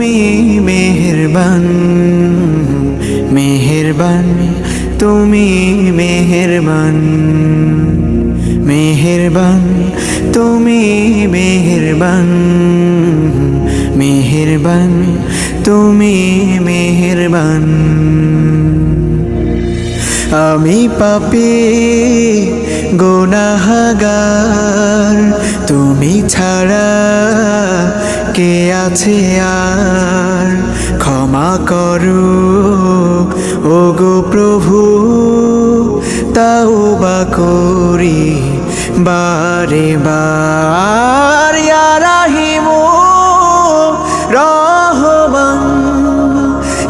তুমি মেহরবান মেহরবান তুমি মেহরবান মেহরবান তুমি মেহেরবান মেহরবান তুমি মেহরবান। আমি পাপী গোনাহাগার, তুমি ছাড়া কে আছে আর? ক্ষমা করো ও গো প্রভু তাও বা করি, বারে বার। ইয়া রাহিমু, রহমান,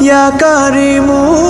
ইয়া কারিমু।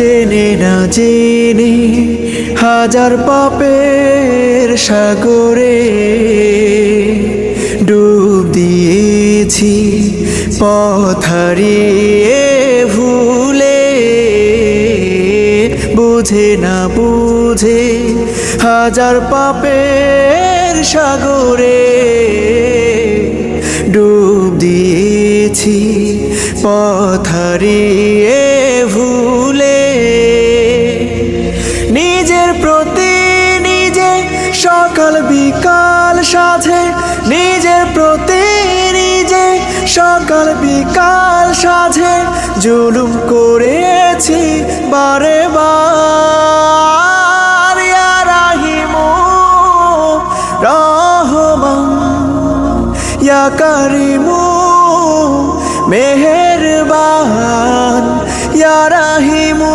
জেনে না জেনে হাজার পাপের সাগরে ডুব দিয়েছি পথারিয়ে ভুলে। বুঝে না বুঝে হাজার পাপের সাগরে ডুব দিয়েছি পথারিয়ে ভুলে। সকাল বিকাল সাথে নিজের প্রতি নিজে সকাল বিকাল সাথে জুলুম করেছি বারে বার। রাহিমু রহমান, ইয়া কারিমু মেহেরবান, ইয়া রাহিমু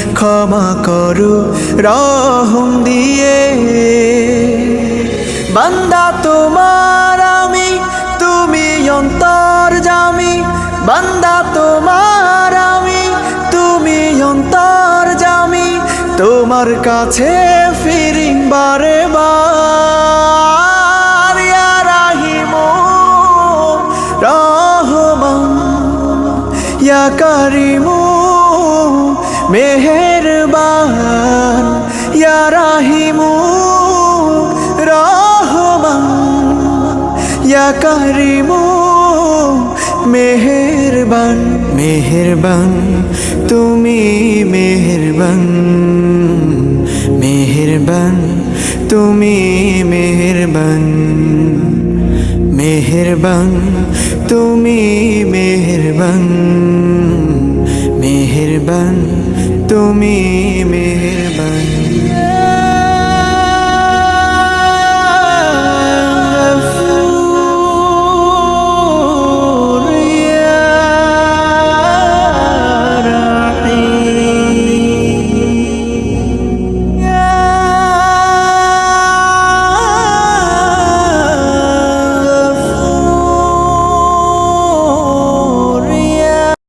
ক্ষমা করো, রহম দিয়ে। বান্দা তোমার আমি, তুমি অন্তর জামি। বান্দা তোমার আমি, তুমি অন্তর জামি। তোমার কাছে ফিরি বারে রাহিমু, রহমান। ইয়া মেহেরবান কারিমু মেহেরবান। মেহেরবান তুমি মেহেরবান। মেহেরবান তুমি মেহেরবান। মেহেরবান তুমি মেহেরবান। মেহেরবান তুমি মেহেরবান।